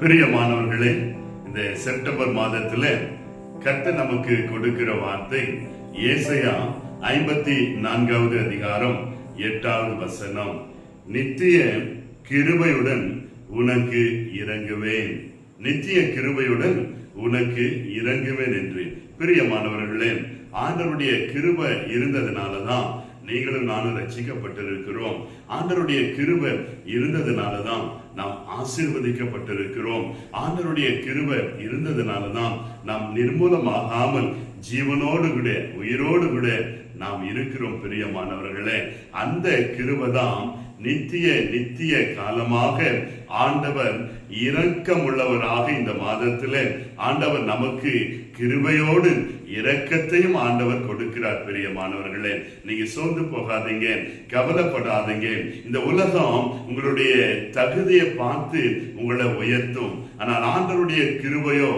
பிரியமானவர்களே இந்த செப்டம்பர் மாதத்துல கத்த நமக்கு கொடுக்கிற வார்த்தை ஏசையா ஐம்பத்தி நான்காவது அதிகாரம் எட்டாவது வசனம். நித்திய கிருபையுடன் உனக்கு இறங்குவேன். நித்திய கிருபையுடன் உனக்கு இறங்குவேன் என்று. பிரியமானவர்களே ஆண்டவருடைய கிருபை இருந்ததுனாலதான் நீங்களும் நானும் ரட்சிக்கப்பட்டிருக்கிறோம். ஆண்டருடைய கிருபை இருந்ததுனாலதான் நாம் ஆசீர்வதிக்கப்பட்டிருக்கிறோம். ஆண்டருடைய கிருபை இருந்ததுனாலதான் நாம் நிர்மூலமாகாமல் ஜீவனோடு கூட உயிரோடு கூட நாம் இருக்கிறோம் பிரியமானவர்களே. அந்த கிருபதான் நித்திய நித்திய காலமாக ஆண்டவர் இரக்கமுள்ளவராக இந்த மாதத்தில் ஆண்டவர் நமக்கு கிருபையோடு இரக்கத்தையும் ஆண்டவர் கொடுக்கிறார் பிரியமானவர்களே. நீங்க சோர்ந்து போகாதீங்க கவலைப்படாதீங்க. இந்த உலகம் உங்களுடைய தகுதியை பார்த்து உங்களை உயர்த்தும். ஆனால் ஆண்டவருடைய கிருபையோ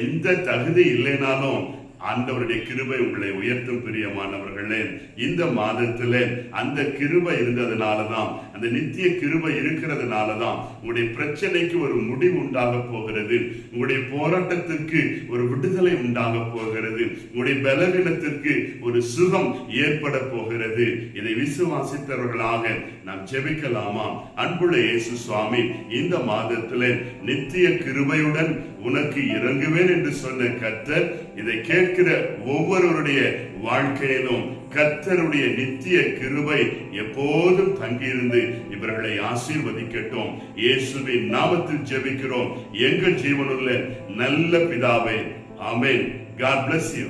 எந்த தகுதி இல்லைனாலும் ஆண்டவருடைய கிருபை உங்களை உயர்த்தும் பிரியமானவர்களே இந்த மாதத்திலே அந்த கிருபை இருந்ததுனாலதான் அந்த நித்திய கிருபை இருக்கிறதுனாலதான் உங்களுடைய பிரச்சனைக்கு ஒரு முடிவு உண்டாக போகிறது உங்களுடைய போராட்டத்திற்கு ஒரு விடுதலை உண்டாக போகிறது உங்களுடைய பலவீனத்திற்கு ஒரு சுகம் ஏற்பட போகிறது. இதை விசுவாசித்தவர்களாக நாம் ஜெபிக்கலாமா? அன்புள்ள இயேசு சுவாமி இந்த மாதத்திலே நித்திய கிருபையுடன் உனக்கு இறங்குவேன் என்று சொன்ன கர்த்தர் இதை கேட்கிற ஒவ்வொருவருடைய வாழ்க்கையிலும் கர்த்தருடைய நித்திய கிருபை எப்போதும் தங்கியிருந்து இவர்களை ஆசீர்வதிக்கட்டும். இயேசுவின் நாமத்தில் ஜெபிக்கிறோம். எங்கள் ஜீவனுள்ள நல்ல பிதாவே. அமேன் காட் பிளஸ் யூ